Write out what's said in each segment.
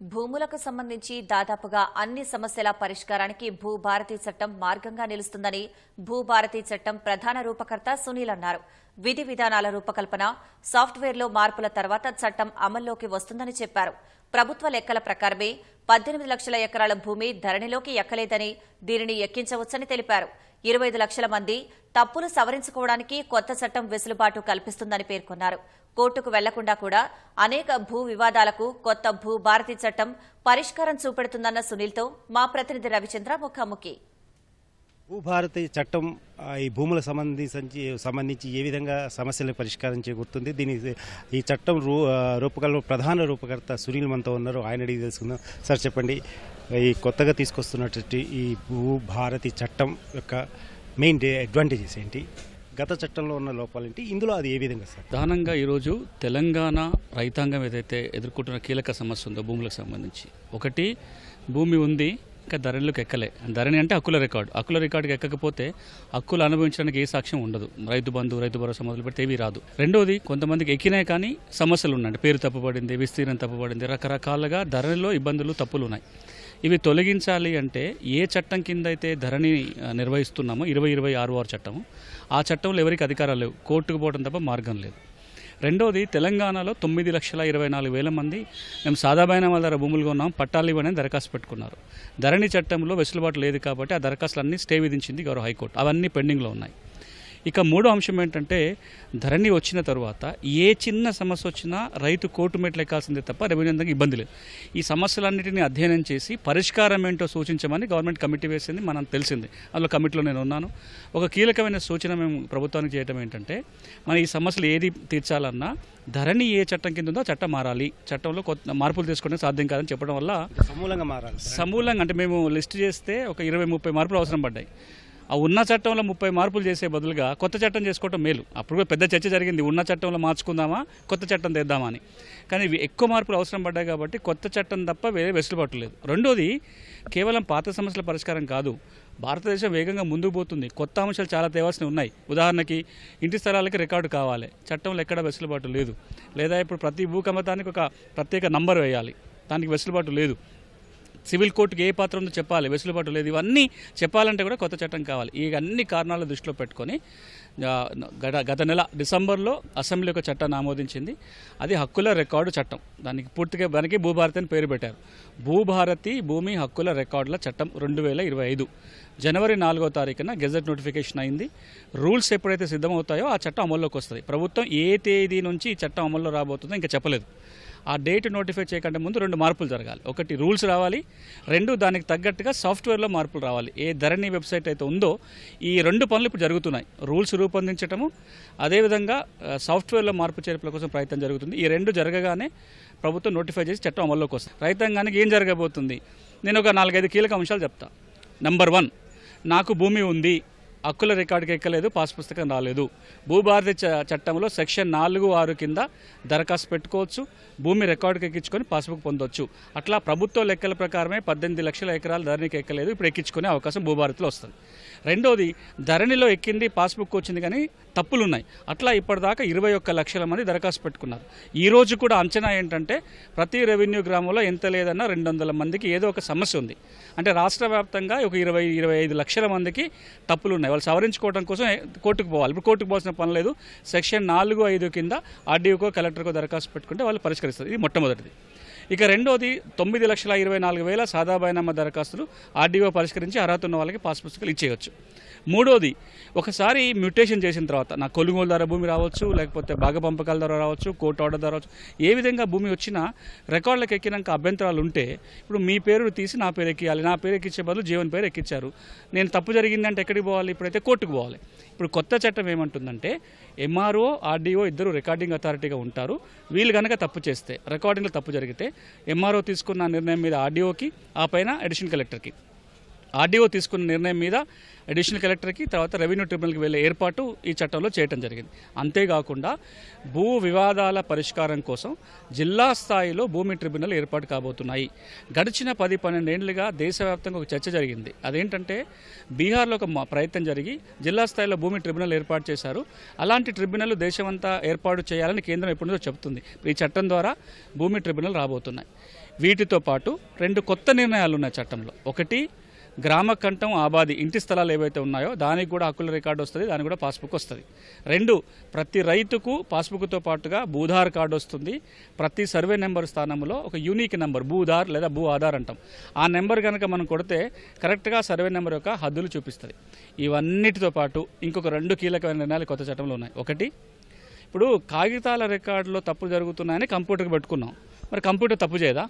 భూములకు సంబంధించి దాదాపుగా అన్ని సమస్యల పరిష్కారానికి భూభారతి చట్టం మార్గంగా నిలుస్తుందని భూభారతి చట్టం ప్రధాన రూపకర్త సునీల్ అన్నారు. విధి విధానాల రూపకల్పన సాఫ్ట్వేర్లో మార్పుల తర్వాత చట్టం అమల్లోకి వస్తుందని చెప్పారు. ప్రభుత్వ లెక్కల ప్రకారమే పద్దెనిమిది లక్షల ఎకరాల భూమి ధరణిలోకి ఎక్కలేదని దీనిని ఎక్కించవచ్చని తెలిపారు. ఇరవై ఐదు లక్షల మంది తప్పులు సవరించుకోవడానికి కొత్త చట్టం వెసులుబాటు కల్పిస్తుందని పేర్కొన్నారు. కోర్టుకు వెళ్ళకుండా కూడా అనేక భూ వివాదాలకు కొత్త భూ భారతి చట్టం పరిష్కారం చూపెడుతుందన్న సునీల్తో మా ప్రతినిధి రవిచంద్ర ముఖాముఖి. భూభారతి చట్టం ఈ భూములకు సంబంధించి సంబంధించి ఏ విధంగా సమస్యలను పరిష్కారం చేకూరుతుంది? దీని ఈ చట్టం రూ రూపకల్ప ప్రధాన రూపకర్త సునీల్ మనతో ఉన్నారు. ఆయన అడిగి తెలుసుకుందాం. సార్ చెప్పండి. ఈ కొత్తగా తీసుకొస్తున్నటువంటి ఈ భూభారతి చట్టం యొక్క మెయిన్ అడ్వాంటేజెస్ ఏంటి? గత చట్టంలో ఉన్న లోపాలేంటి ఇందులో అది ఏ విధంగా సార్? ప్రధానంగా ఈరోజు తెలంగాణ రైతాంగం ఏదైతే ఎదుర్కొంటున్న కీలక సమస్య ఉందో భూములకు సంబంధించి. ఒకటి భూమి ఉంది. ఇంకా ధరలకు ఎక్కలే. ధరణి అంటే హక్కుల రికార్డు. హక్కుల రికార్డుకి ఎక్కకపోతే హక్కులు అనుభవించడానికి ఏ సాక్ష్యం ఉండదు. రైతు బంధు రైతు భరోసా మొదలు పెడితే ఏవి రాదు. రెండోది కొంతమందికి ఎక్కినాయి కానీ సమస్యలు ఉన్నాయి. పేరు తప్పుపడింది విస్తీర్ణం తప్పుపడింది రకరకాలుగా ధరణిలో ఇబ్బందులు తప్పులు ఉన్నాయి. ఇవి తొలగించాలి అంటే ఏ చట్టం కింద అయితే ధరణి నిర్వహిస్తున్నామో ఇరవై ఇరవై ఆరు ఆరు చట్టము ఆ చట్టంలో ఎవరికి అధికారాలు లేవు. కోర్టుకు పోవడం తప్ప మార్గం లేదు. రెండోది తెలంగాణలో తొమ్మిది లక్షల ఇరవై నాలుగు వేల మంది. మేము సాదాబాయిన వాళ్ళ ధర భూములు కొన్నాం పట్టాలు ఇవ్వని దరఖాస్తు పెట్టుకున్నారు. ధరణి చట్టంలో వెసులుబాటు లేదు కాబట్టి ఆ దరఖాస్తులన్నీ స్టే విధించింది గౌరవ హైకోర్టు. అవన్నీ పెండింగ్లో ఉన్నాయి. ఇక మూడో అంశం ఏంటంటే ధరణి వచ్చిన తర్వాత ఏ చిన్న సమస్య వచ్చినా రైతు కోర్టు మెట్లు ఎక్కాల్సిందే తప్ప రెవెన్యూ ఇబ్బంది లేదు. ఈ సమస్యలన్నిటిని అధ్యయనం చేసి పరిష్కారం ఏంటో సూచించమని గవర్నమెంట్ కమిటీ వేసింది మనం తెలిసింది. అందులో కమిటీలో నేను ఉన్నాను. ఒక కీలకమైన సూచన మేము ప్రభుత్వానికి చేయడం ఏంటంటే మన ఈ సమస్యలు ఏది తీర్చాలన్నా ధరణి ఏ చట్టం కింద ఉందో చట్టం మారాలి. చట్టంలో కొత్త మార్పులు తీసుకోవడానికి సాధ్యం కాదని చెప్పడం వల్ల సమూలంగా మారాలి. సమూలంగా అంటే మేము లిస్ట్ చేస్తే ఒక ఇరవై ముప్పై మార్పులు అవసరం పడ్డాయి. ఆ ఉన్న చట్టంలో ముప్పై మార్పులు చేసే బదులుగా కొత్త చట్టం చేసుకోవటం మేలు. అప్పుడు కూడా పెద్ద చర్చ జరిగింది. ఉన్న చట్టంలో మార్చుకుందామా కొత్త చట్టం తెద్దామా అని. కానీ ఇవి ఎక్కువ మార్పులు అవసరం పడ్డాయి కాబట్టి కొత్త చట్టం తప్ప వేరే వెసులుబాటు లేదు రెండోది కేవలం పాత సమస్యల పరిష్కారం కాదు. భారతదేశం వేగంగా ముందుకు పోతుంది. కొత్త అంశాలు చాలా తేవాల్సినవి ఉన్నాయి. ఉదాహరణకి ఇంటి స్థలాలకి రికార్డు కావాలి. చట్టంలో ఎక్కడ వెసులుబాటు లేదు. లేదా ఇప్పుడు ప్రతి భూకమతానికి ఒక ప్రత్యేక నంబర్ వేయాలి. దానికి వెసులుబాటు లేదు. సివిల్ కోర్టుకి ఏ పాత్ర ఉందో చెప్పాలి వెసులుబాటు లేదు. ఇవన్నీ చెప్పాలంటే కూడా కొత్త చట్టం కావాలి. ఈ అన్ని కారణాలు దృష్టిలో పెట్టుకొని గత గత నెల డిసెంబర్లో అసెంబ్లీ ఒక చట్టాన్ని ఆమోదించింది. అది హక్కుల రికార్డు చట్టం. దానికి పూర్తిగా దానికి భూభారతి అని పేరు పెట్టారు. భూభారతి భూమి హక్కుల రికార్డుల చట్టం రెండు వేల ఇరవై ఐదు. జనవరి నాలుగో తారీఖున గెజెట్ నోటిఫికేషన్ అయింది. రూల్స్ ఎప్పుడైతే సిద్ధమవుతాయో ఆ చట్టం అమల్లోకి వస్తుంది. ప్రభుత్వం ఏ తేదీ నుంచి ఈ చట్టం అమల్లో రాబోతుందో ఇంకా చెప్పలేదు. ఆ డేట్ నోటిఫై చేయకంటే ముందు రెండు మార్పులు జరగాలి. ఒకటి రూల్స్ రావాలి రెండు దానికి తగ్గట్టుగా సాఫ్ట్వేర్లో మార్పులు రావాలి. ఏ ధరణి వెబ్సైట్ అయితే ఉందో ఈ రెండు పనులు ఇప్పుడు జరుగుతున్నాయి. రూల్స్ రూపొందించటము అదేవిధంగా సాఫ్ట్వేర్లో మార్పు చేర్పుల కోసం ప్రయత్నం జరుగుతుంది. ఈ రెండు జరగగానే ప్రభుత్వం నోటిఫై చేసి చట్టం అమల్లోకి వస్తుంది. రైతాంగానికి ఏం జరగబోతుంది? నేను ఒక నాలుగైదు కీలక అంశాలు చెప్తా. నంబర్ వన్ నాకు భూమి ఉంది. హక్కుల రికార్డుకి ఎక్కలేదు పాస్ పుస్తకం రాలేదు. భూభారతి చ- చట్టంలో సెక్షన్ నాలుగు ఆరు కింద దరఖాస్తు పెట్టుకోవచ్చు భూమి రికార్డుకి ఎక్కించుకొని పాస్బుక్ పొందొచ్చు. అట్లా ప్రభుత్వ లెక్కల ప్రకారమే పద్దెనిమిది లక్షల ఎకరాలు ధరణికి ఎక్కలేదు ఇప్పుడు ఎక్కించుకునే అవకాశం భూభారతిలో వస్తుంది. రెండోది ధరణిలో ఎక్కింది పాస్బుక్ వచ్చింది కానీ తప్పులు ఉన్నాయి అట్లా ఇప్పటిదాకా ఇరవై ఒక్క లక్షల మంది దరఖాస్తు పెట్టుకున్నారు. ఈ రోజు కూడా అంచనా ఏంటంటే ప్రతి రెవెన్యూ గ్రామంలో ఎంత లేదన్నా రెండు వందల మందికి ఏదో ఒక సమస్య ఉంది. అంటే రాష్ట్ర వ్యాప్తంగా ఒక ఇరవై ఇరవై ఐదు లక్షల మందికి తప్పులు ఉన్నాయి వాళ్ళు సవరించుకోవడం కోసం కోర్టుకు పోవాలి. ఇప్పుడు కోర్టుకు పోవాల్సిన పని లేదు. సెక్షన్ నాలుగు ఐదు కింద ఆర్డీఓకో కలెక్టర్కో దరఖాస్తు పెట్టుకుంటే వాళ్ళు పరిష్కరిస్తారు. ఇది మొట్టమొదటిది. ఇక రెండోది తొమ్మిది లక్షల ఇరవై నాలుగు వేల సాదా బైనామా దరఖాస్తులు ఆర్డీఓ పరిష్కరించి అర్హత ఉన్న వాళ్ళకి పాస్ పుస్తకాలు ఇచ్చేయచ్చు. మూడోది ఒకసారి మ్యూటేషన్ చేసిన తర్వాత నా కొనుగోలు ధర భూమి రావచ్చు లేకపోతే భాగ పంపకాల ధర రావచ్చు కోర్టు ఆర్డర్ ధర రావచ్చు ఏ విధంగా భూమి వచ్చినా రికార్డులకు ఎక్కినాక అభ్యంతరాలు ఉంటే ఇప్పుడు మీ పేరు తీసి నా పేరు ఎక్కియాలి నా పేరు ఎక్కించే బదులు జీవన్ పేరు ఎక్కించారు. నేను తప్పు జరిగిందంటే ఎక్కడికి పోవాలి? ఇప్పుడైతే కోర్టుకు పోవాలి. ఇప్పుడు కొత్త చట్టం ఏమంటుందంటే ఎంఆర్ఓ ఆర్డీఓ ఇద్దరు రికార్డింగ్ అథారిటీగా ఉంటారు. వీళ్ళు కనుక తప్పు చేస్తే రికార్డింగ్లో తప్పు జరిగితే ఎంఆర్ఓ తీసుకున్న నిర్ణయం మీద ఆర్డీఓకి ఆ పైన అడిషనల్ కలెక్టర్కి ఆర్డీఓ తీసుకున్న నిర్ణయం మీద అడిషనల్ కలెక్టర్కి తర్వాత రెవెన్యూ ట్రిబ్యునల్కి వెళ్ళే ఏర్పాటు ఈ చట్టంలో చేయడం జరిగింది. అంతేకాకుండా భూ వివాదాల పరిష్కారం కోసం జిల్లా స్థాయిలో భూమి ట్రిబ్యునల్ ఏర్పాటు కాబోతున్నాయి. గడిచిన పది పన్నెండేళ్ళుగా దేశవ్యాప్తంగా ఒక చర్చ జరిగింది. అదేంటంటే బీహార్లో ఒక మ- ప్రయత్నం జరిగి జిల్లా స్థాయిలో భూమి ట్రిబ్యునల్ ఏర్పాటు చేశారు. అలాంటి ట్రిబ్యునల్ దేశమంతా ఏర్పాటు చేయాలని కేంద్రం ఎప్పుడు చెబుతుంది. ఈ చట్టం ద్వారా భూమి ట్రిబ్యునల్ రాబోతున్నాయి. వీటితో పాటు రెండు కొత్త నిర్ణయాలు ఉన్నాయి చట్టంలో. ఒకటి గ్రామ కంఠం ఆబాది ఇంటి స్థలాలు ఏవైతే ఉన్నాయో దానికి కూడా హక్కుల రికార్డు వస్తుంది దానికి కూడా పాస్బుక్ వస్తుంది. రెండు ప్రతి రైతుకు పాస్బుక్తో పాటుగా భూధార్ కార్డు వస్తుంది. ప్రతి సర్వే నెంబర్ స్థానంలో ఒక యూనిక్ నెంబర్ భూధార్ లేదా భూ ఆధార్ అంటాం. ఆ నెంబర్ కనుక మనం కొడితే కరెక్ట్గా సర్వే నెంబర్ యొక్క హద్దులు చూపిస్తుంది. ఇవన్నిటితో పాటు ఇంకొక రెండు కీలకమైన నిర్ణయాలు కొత్త చట్టంలో ఉన్నాయి. ఒకటి ఇప్పుడు కాగితాల రికార్డులో తప్పులు జరుగుతున్నాయని కంప్యూటర్కి పెట్టుకున్నాం. మరి కంప్యూటర్ తప్పు చేయదా?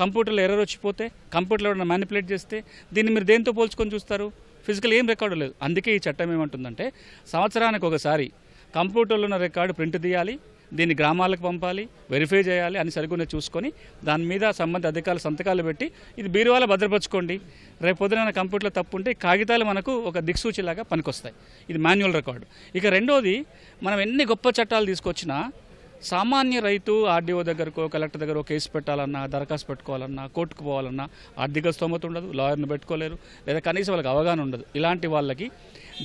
కంప్యూటర్లో ఎర్రర్ వచ్చిపోతే కంప్యూటర్లో ఎవరైనా మ్యానిపులేట్ చేస్తే దీన్ని మీరు దేంతో పోల్చుకొని చూస్తారు? ఫిజికల్ ఏం రికార్డు లేదు. అందుకే ఈ చట్టం ఏమంటుందంటే సంవత్సరానికి ఒకసారి కంప్యూటర్లో ఉన్న రికార్డు ప్రింట్ తీయాలి దీన్ని గ్రామాలకు పంపాలి వెరిఫై చేయాలి అని సరిగ్గా చూసుకొని దాని మీద సంబంధిత అధికారులు సంతకాలు పెట్టి ఇది బీరువాల భద్రపరచుకోండి. రేపు పొద్దున కంప్యూటర్లో తప్పు ఉంటే కాగితాలు మనకు ఒక దిక్సూచిలాగా పనికొస్తాయి. ఇది మాన్యువల్ రికార్డు ఇక రెండోది మనం ఎన్ని గొప్ప చట్టాలు తీసుకొచ్చినా సామాన్య రైతు ఆర్డీఓ దగ్గరకో కలెక్టర్ దగ్గర కేసు పెట్టాలన్నా దరఖాస్తు పెట్టుకోవాలన్నా కోర్టుకు పోవాలన్నా ఆర్థిక స్తోమత ఉండదు లాయర్ని పెట్టుకోలేరు లేదా కనీసం వాళ్ళకి అవగాహన ఉండదు. ఇలాంటి వాళ్ళకి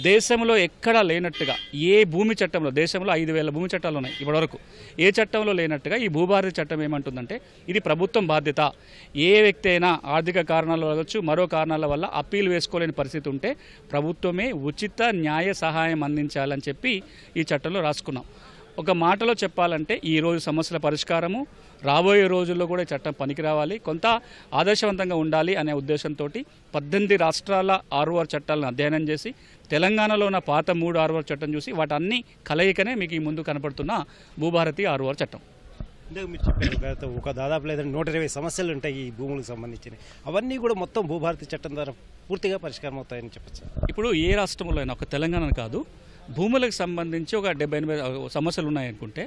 దేశంలో ఎక్కడా లేనట్టుగా ఏ భూమి చట్టంలో దేశంలో ఐదు వేల భూమి చట్టాలు ఉన్నాయి ఇప్పటివరకు. ఏ చట్టంలో లేనట్టుగా ఈ భూభారతి చట్టం ఏమంటుందంటే ఇది ప్రభుత్వం బాధ్యత. ఏ వ్యక్తి అయినా ఆర్థిక కారణాల కావచ్చు మరో కారణాల వల్ల అప్పీల్ వేసుకోలేని పరిస్థితి ఉంటే ప్రభుత్వమే ఉచిత న్యాయ సహాయం అందించాలని చెప్పి ఈ చట్టంలో రాసుకున్నాం. ఒక మాటలో చెప్పాలంటే ఈ రోజు సమస్యల పరిష్కారము రాబోయే రోజుల్లో కూడా చట్టం పనికి రావాలి. కొంత ఆదర్శవంతంగా ఉండాలి అనే ఉద్దేశంతో పద్దెనిమిది రాష్ట్రాల ఆర్ఓఆర్ చట్టాలను అధ్యయనం చేసి తెలంగాణలో ఉన్న పాత మూడు ఆర్ఓఆర్ చట్టం చూసి వాటన్ని కలయికనే మీకు ఈ ముందు కనపడుతున్న భూభారతి ఆర్ఓఆర్ చట్టం. ఒక దాదాపు లేదంటే నూట ఇరవై సమస్యలు ఉంటాయి ఈ భూములకు సంబంధించినవి. అవన్నీ కూడా మొత్తం భూభారతి చట్టం ద్వారా పూర్తిగా పరిష్కారం అవుతాయని చెప్పచ్చు. ఇప్పుడు ఏ రాష్ట్రంలో అయినా ఒక తెలంగాణ కాదు భూములకు సంబంధించి ఒక డెబ్బై ఎనభై సమస్యలు ఉన్నాయనుకుంటే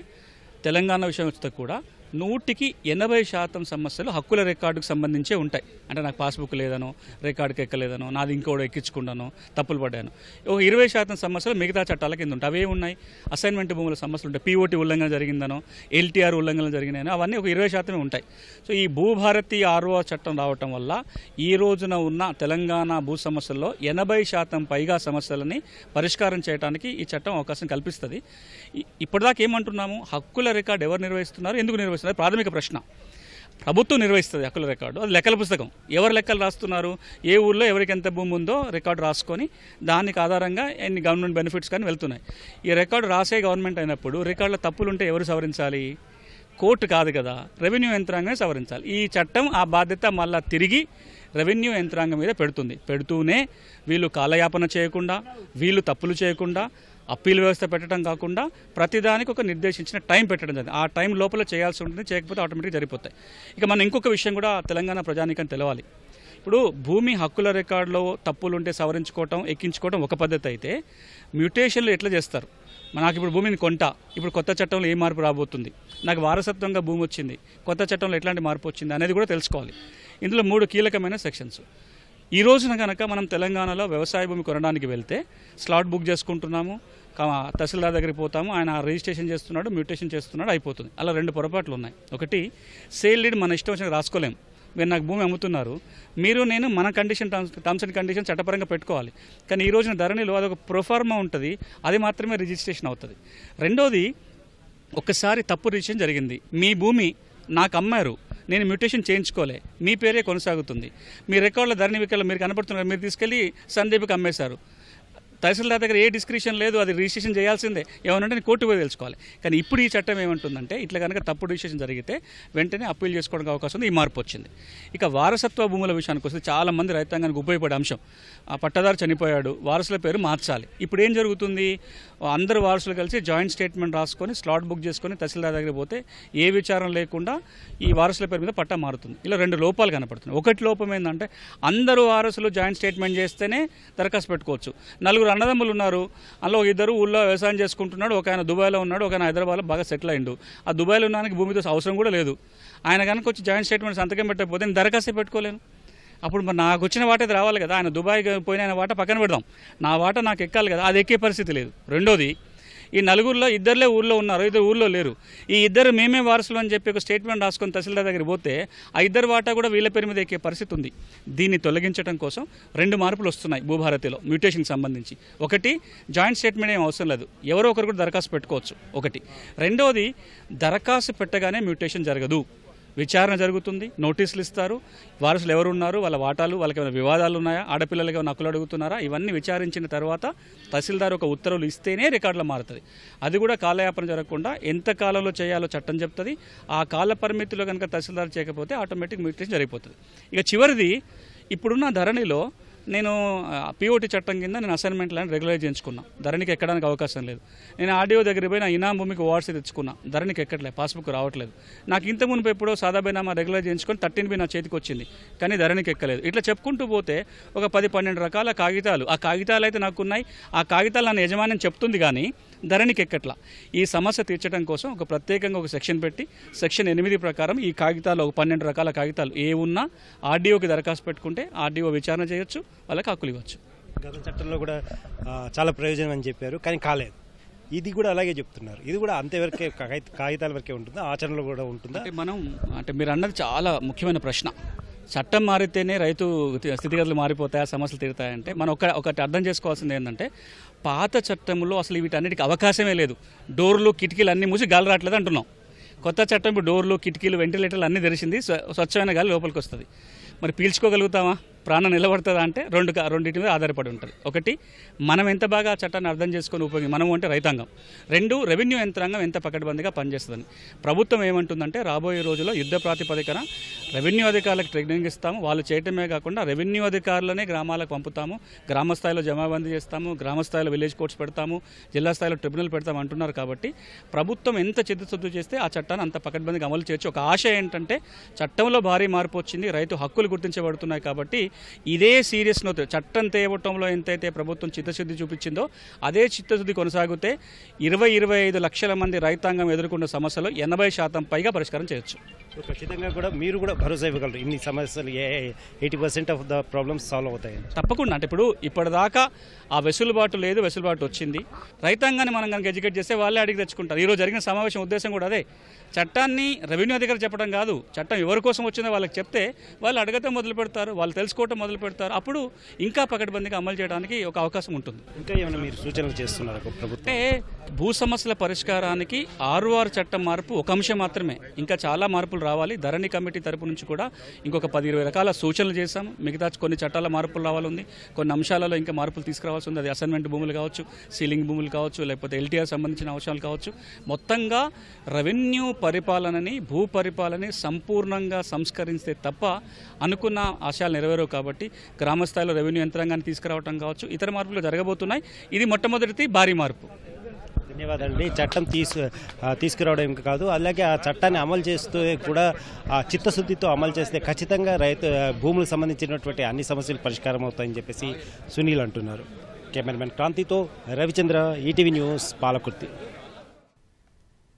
తెలంగాణ విషయం వస్తే కూడా నూటికి ఎనభై శాతం సమస్యలు హక్కుల రికార్డుకు సంబంధించే ఉంటాయి. అంటే నాకు పాస్బుక్ లేదనో రికార్డుకి ఎక్కలేదనో నాది ఇంకోటి ఎక్కించుకున్నాను తప్పులు పడ్డాను. ఒక ఇరవై శాతం సమస్యలు మిగతా చట్టాల కింద ఉంటాయి. అవే ఉన్నాయి? అసైన్మెంట్ భూముల సమస్యలు ఉంటాయి. పీఓటీ ఉల్లంఘన జరిగిందనో ఎల్టీఆర్ ఉల్లంఘన జరిగినాయనో అవన్నీ ఒక ఇరవై శాతమే ఉంటాయి. సో ఈ భూభారతి ఆర్ఓ చట్టం రావటం వల్ల ఈ రోజున ఉన్న తెలంగాణ భూ సమస్యల్లో ఎనభై శాతం పైగా సమస్యలని పరిష్కారం చేయడానికి ఈ చట్టం అవకాశం కల్పిస్తుంది. ఇప్పటిదాకా ఏమంటున్నాము? హక్కుల రికార్డు ఎవరు నిర్వహిస్తున్నారు? ఎందుకు నిర్వహిస్తున్నారు? ప్రాథమిక ప్రశ్న. ప్రభుత్వం నిర్వహిస్తుంది హక్కుల రికార్డు. అది లెక్కల పుస్తకం. ఎవరు లెక్కలు రాస్తున్నారు? ఏ ఊర్లో ఎవరికి ఎంత భూమి ఉందో రికార్డు రాసుకొని దానికి ఆధారంగా ఎన్ని గవర్నమెంట్ బెనిఫిట్స్ కానీ వెళ్తున్నాయి. ఈ రికార్డు రాసే గవర్నమెంట్ అయినప్పుడు రికార్డులో తప్పులు ఉంటే ఎవరు సవరించాలి? కోర్టు కాదు కదా. రెవెన్యూ యంత్రాంగమే సవరించాలి. ఈ చట్టం ఆ బాధ్యత మళ్ళా తిరిగి రెవెన్యూ యంత్రాంగం మీద పెడుతుంది. పెడుతూనే వీళ్ళు కాలయాపన చేయకుండా వీళ్ళు తప్పులు చేయకుండా అప్పీల్ వ్యవస్థ పెట్టడం కాకుండా ప్రతిదానికి ఒక నిర్దేశించిన టైం పెట్టడం జరిగింది. ఆ టైం లోపల చేయాల్సి ఉంటుంది చేయకపోతే ఆటోమేటిక్ జరిగిపోతాయి. ఇక మనం ఇంకొక విషయం కూడా తెలంగాణ ప్రజానికని తెలవాలి. ఇప్పుడు భూమి హక్కుల రికార్డులో తప్పులు ఉంటే సవరించుకోవటం ఎక్కించుకోవటం ఒక పద్ధతి అయితే మ్యూటేషన్లు ఎట్లా చేస్తారు? నాకు ఇప్పుడు భూమిని కొంట ఇప్పుడు కొత్త చట్టంలో ఏ మార్పు రాబోతుంది? నాకు వారసత్వంగా భూమి వచ్చింది కొత్త చట్టంలో ఎట్లాంటి మార్పు వచ్చింది అనేది కూడా తెలుసుకోవాలి. ఇందులో మూడు కీలకమైన సెక్షన్స్. ఈ రోజున కనుక మనం తెలంగాణలో వ్యవసాయ భూమి కొనడానికి వెళ్తే స్లాట్ బుక్ చేసుకుంటున్నాము తహసీల్దార్ దగ్గరికి పోతాము ఆయన రిజిస్ట్రేషన్ చేస్తున్నాడు మ్యూటేషన్ చేస్తున్నాడు అయిపోతుంది. అలా రెండు పొరపాట్లు ఉన్నాయి. ఒకటి సేల్ లీడ్ మన ఇష్టం వచ్చిన రాసుకోలేము మీరు నాకు భూమి అమ్ముతున్నారు మీరు నేను మన condition terms terms and condition చట్టపరంగా పెట్టుకోవాలి. కానీ ఈ రోజున ధరణిలో అదొక ప్రొఫార్మా ఉంటుంది అది మాత్రమే రిజిస్ట్రేషన్ అవుతుంది. రెండోది ఒకసారి తప్పు రిజిస్ట్రేషన్ జరిగింది. మీ భూమి నాకు అమ్మారు నేను మ్యూటేషన్ చేయించుకోలే. మీ పేరే కొనసాగుతుంది. మీ రికార్డుల ధరణి వికలు మీరు కనపడుతున్నారు. మీరు తీసుకెళ్ళి సందీప్కి అమ్మేశారు. తహసీల్దార్ దగ్గర ఏ డిస్క్రిప్షన్ లేదు అది రిజిస్ట్రేషన్ చేయాల్సిందే. ఏమనంటే నేను కోర్టు పోయి తెలుసుకోవాలి. కానీ ఇప్పుడు ఈ చట్టం ఏమంటుందంటే ఇట్లా కనుక తప్పుడు రిజిస్ట్రేషన్ జరిగితే వెంటనే అప్పీల్ చేసుకోవడానికి అవకాశం ఉంది ఈ మార్పు వచ్చింది. ఇక వారసత్వ భూముల విషయానికి వస్తే చాలా మంది రైతాంగానికి ఉపయోగపడే అంశం. ఆ పట్టదారు చనిపోయాడు వారసుల పేరు మార్చాలి. ఇప్పుడు ఏం జరుగుతుంది? అందరు వారసులు కలిసి జాయింట్ స్టేట్మెంట్ రాసుకొని స్లాట్ బుక్ చేసుకొని తహసీల్దార్ దగ్గర పోతే ఏ విచారం లేకుండా ఈ వారసుల పేరు మీద పట్టా మారుతుంది. ఇలా రెండు లోపాలు కనపడుతున్నాయి. ఒకటి లోపం ఏంటంటే అందరూ వారసులు జాయింట్ స్టేట్మెంట్ చేస్తేనే దరఖాస్తు పెట్టుకోవచ్చు. నలుగురు అన్నదమ్ములు ఉన్నారు. అందులో ఒక ఇద్దరు ఊళ్ళో వ్యవసాయం చేసుకుంటున్నాడు ఒక ఆయన దుబాయ్లో ఉన్నాడు ఒక ఆయన హైదరాబాద్లో బాగా సెటిల్ అయిండు. ఆ దుబాయ్లో ఉన్నానికి భూమితో అవసరం కూడా లేదు. ఆయన కనుక వచ్చి జాయింట్ స్టేట్మెంట్ సంతకం పెట్టకపోతే నేను దరఖాస్తు పెట్టుకోలేను. అప్పుడు మరి నాకు వచ్చిన వాట రావాలి కదా. ఆయన దుబాయ్ పోయిన ఆయన వాట పక్కన పెడదాం. నా వాట నాకు ఎక్కాలి కదా. అది ఎక్కే పరిస్థితి లేదు. రెండోది ఈ నలుగురిలో ఇద్దరులే ఊళ్ళో ఉన్నారు ఇద్దరు ఊళ్ళో లేరు. ఈ ఇద్దరు మేమే వారసులు అని చెప్పి ఒక స్టేట్మెంట్ రాసుకొని తహసీల్దార్ దగ్గర పోతే ఆ ఇద్దరు వాటా కూడా వీళ్ళ పేరు మీద ఎక్కే పరిస్థితి ఉంది. దీన్ని తొలగించడం కోసం రెండు మార్పులు వస్తున్నాయి భూభారతిలో మ్యూటేషన్కి సంబంధించి. ఒకటి జాయింట్ స్టేట్మెంట్ ఏం అవసరం లేదు. ఎవరో ఒకరు కూడా దరఖాస్తు పెట్టుకోవచ్చు. ఒకటి. రెండోది దరఖాస్తు పెట్టగానే మ్యూటేషన్ జరగదు. విచారణ జరుగుతుంది నోటీసులు ఇస్తారు. వారసులు ఎవరు ఉన్నారు వాళ్ళ వాటాలు వాళ్ళకి ఏమైనా వివాదాలు ఉన్నాయా? ఆడపిల్లలకి ఏమైనా హక్కులు అడుగుతున్నారా? ఇవన్నీ విచారించిన తర్వాత తహసీల్దార్ ఒక ఉత్తర్వులు ఇస్తేనే రికార్డులో మారుతుంది. అది కూడా కాలయాపన జరగకుండా ఎంత కాలంలో చేయాలో చట్టం చెప్తుంది. ఆ కాల పరిమితిలో కనుక తహసీల్దార్ చేయకపోతే ఆటోమేటిక్ మ్యూటేషన్ జరిగిపోతుంది. ఇక చివరిది ఇప్పుడున్న ధరణిలో నేను పిఓటి చట్టం కింద నేను అసైన్మెంట్ ల్యాండ్ రెగ్యులైజ్ చేయించుకున్నా. ధరణికి ఎక్కడానికి అవకాశం లేదు. నేను ఆర్డీఓ దగ్గర పోయి నా ఇనాం భూమికి వాట్స్ తెచ్చుకున్నా. ధరణికి ఎక్కట్లేదు పాస్బుక్ రావట్లేదు. నాకు ఇంత మునుపు ఎప్పుడో సాదాబైనామా రెగ్యులైజ్ చేయించుకొని థర్టీన్ బి నా చేతికి వచ్చింది. కానీ ధరణికి ఎక్కలేదు. ఇట్లా చెప్పుకుంటూ పోతే ఒక పది పన్నెండు రకాల కాగితాలు. ఆ కాగితాలు అయితే నాకు ఉన్నాయి ఆ కాగితాలు నన్ను యజమాని చెప్తుంది కానీ ధరణికి ఎక్కట్లా ఈ సమస్య తీర్చడం కోసం ఒక ప్రత్యేకంగా ఒక సెక్షన్ పెట్టి సెక్షన్ ఎనిమిది ప్రకారం ఈ కాగితాలు ఒక పన్నెండు రకాల కాగితాలు ఏ ఉన్నా ఆర్డీఓకి దరఖాస్తు పెట్టుకుంటే ఆర్డీఓ విచారణ చేయొచ్చు వాళ్ళకి హక్కులు ఇవ్వచ్చు. గత చట్టంలో కూడా చాలా ప్రయోజనం అని చెప్పారు కానీ కాలేదు. ఇది కూడా అలాగే చెప్తున్నారు. ఇది కూడా అంతవరకే కాగిత- కాగితాల వరకే ఉంటుందా? ఆచరణలో కూడా ఉంటుందా? అంటే మనం అంటే మీరు అన్నది చాలా ముఖ్యమైన ప్రశ్న. చట్టం మారితేనే రైతు స్థితిగతులు మారిపోతాయా సమస్యలు తీరుతాయంటే మనం ఒక ఒకటి అర్థం చేసుకోవాల్సింది ఏంటంటే పాత చట్టంలో అసలు వీటన్నిటికి అవకాశమే లేదు. డోర్లు కిటికీలు అన్నీ మూసి గాలి రావట్లేదు అంటున్నాం. కొత్త చట్టం ఇప్పుడు డోర్లు కిటికీలు వెంటిలేటర్లు అన్నీ తెరిచింది స్వచ్ఛమైన గాలి లోపలికి వస్తుంది. మరి పీల్చుకోగలుగుతామా? ప్రాణం నిలబడుతుందా అంటే రెండు కా- రెండింటి మీద ఆధారపడి ఉంటుంది. ఒకటి మనం ఎంత బాగా ఆ చట్టాన్ని అర్థం చేసుకొని ఉపయోగి మనం అంటే రైతాంగం. రెండు రెవెన్యూ యంత్రాంగం ఎంత పకడ్బందీగా పనిచేస్తుందని. ప్రభుత్వం ఏమంటుందంటే రాబోయే రోజుల్లో యుద్ధ ప్రాతిపదికన రెవెన్యూ అధికారులకు ట్రైనింగ్ ఇస్తాము. వాళ్ళు చేయటమే కాకుండా రెవెన్యూ అధికారులనే గ్రామాలకు పంపుతాము. గ్రామ స్థాయిలో జమాబందీ చేస్తాము. గ్రామ స్థాయిలో విలేజ్ కోర్ట్స్ పెడతాము. జిల్లా స్థాయిలో ట్రిబ్యునల్ పెడతాము అంటున్నారు కాబట్టి ప్రభుత్వం ఎంత చిత్తశుద్ధి చేస్తే ఆ చట్టాన్ని అంత పకడ్బందీగా అమలు చేయొచ్చు. ఒక ఆశ ఏంటంటే చట్టంలో భారీ మార్పు వచ్చింది. రైతు హక్కులు గుర్తించబడుతున్నాయి కాబట్టి ఇదే సీరియస్నో చట్టం తేవటంలో ఎంతైతే ప్రభుత్వం చిత్తశుద్ధి చూపించిందో అదే చిత్తశుద్ధి కొనసాగితే ఇరవై ఇరవై ఐదు లక్షల మంది రైతాంగం ఎదుర్కొన్న సమస్యలు ఎనభై శాతం పైగా పరిష్కారం చేయొచ్చు. ఖచ్చితంగా కూడా మీరు కూడా భరోసా ఇవ్వగలరు. ఇన్ని సమస్యలు eighty percent of the problems solve అవుతాయని. తప్పకుండా. అంటే ఇప్పుడు ఇప్పటిదాకా ఆ వెసులుబాటు లేదు వెసులుబాటు వచ్చింది. రైతాంగాన్ని మనం కనుక ఎడ్యుకేట్ చేస్తే వాళ్ళే అడిగి తెచ్చుకుంటారు. ఈరోజు జరిగిన సమావేశం ఉద్దేశం కూడా అదే. చట్టాన్ని రెవెన్యూ అధికారి చెప్పడం కాదు. చట్టం ఎవరి కోసం వచ్చిందో వాళ్ళకి చెప్తే వాళ్ళు అడగటం మొదలు పెడతారు వాళ్ళు తెలుసుకోవటం మొదలు పెడతారు. అప్పుడు ఇంకా పకడ్బందీగా అమలు చేయడానికి ఒక అవకాశం ఉంటుంది. ఇంకా ఏమైనా మీరు సూచనలు చేస్తున్నారు అంటే భూ సమస్యల పరిష్కారానికి ఆర్ఓఆర్ చట్టం మార్పు ఒక అంశం మాత్రమే. ఇంకా చాలా మార్పులు రావాలి. ధరణి కమిటీ తరపు నుంచి కూడా ఇంకొక పది ఇరవై రకాల సూచనలు చేశాం మిగతా కొన్ని చట్టాల మార్పులు రావాలి ఉంది కొన్ని అంశాలలో ఇంకా మార్పులు తీసుకురావాల్సి ఉంది. అది అసైన్మెంట్ భూములు కావచ్చు సీలింగ్ భూములు కావచ్చు లేకపోతే ఎల్టీఆర్ సంబంధించిన అంశాలు కావచ్చు. మొత్తంగా రెవెన్యూ పరిపాలనని భూ పరిపాలనని సంపూర్ణంగా సంస్కరిస్తే తప్ప అనుకున్న ఆశయాలు నెరవేరవు కాబట్టి గ్రామ స్థాయిలో రెవెన్యూ యంత్రాంగాన్ని తీసుకురావడం కావచ్చు ఇతర మార్పులు జరగబోతున్నాయి. ఇది మొట్టమొదటిది భారీ మార్పు. ధన్యవాదాలండి. చట్టం తీసు తీసుకురావడం కాదు అలాగే ఆ చట్టాన్ని అమలు చేస్తూ కూడా ఆ చిత్తశుద్ధితో అమలు చేస్తే ఖచ్చితంగా రైతు భూములకు సంబంధించినటువంటి అన్ని సమస్యలు పరిష్కారం అవుతాయని చెప్పేసి సునీల్ అంటున్నారు. కెమెరామెన్ క్రాంతితో రవిచంద్ర ఈటీవీ న్యూస్ పాలకుర్తి.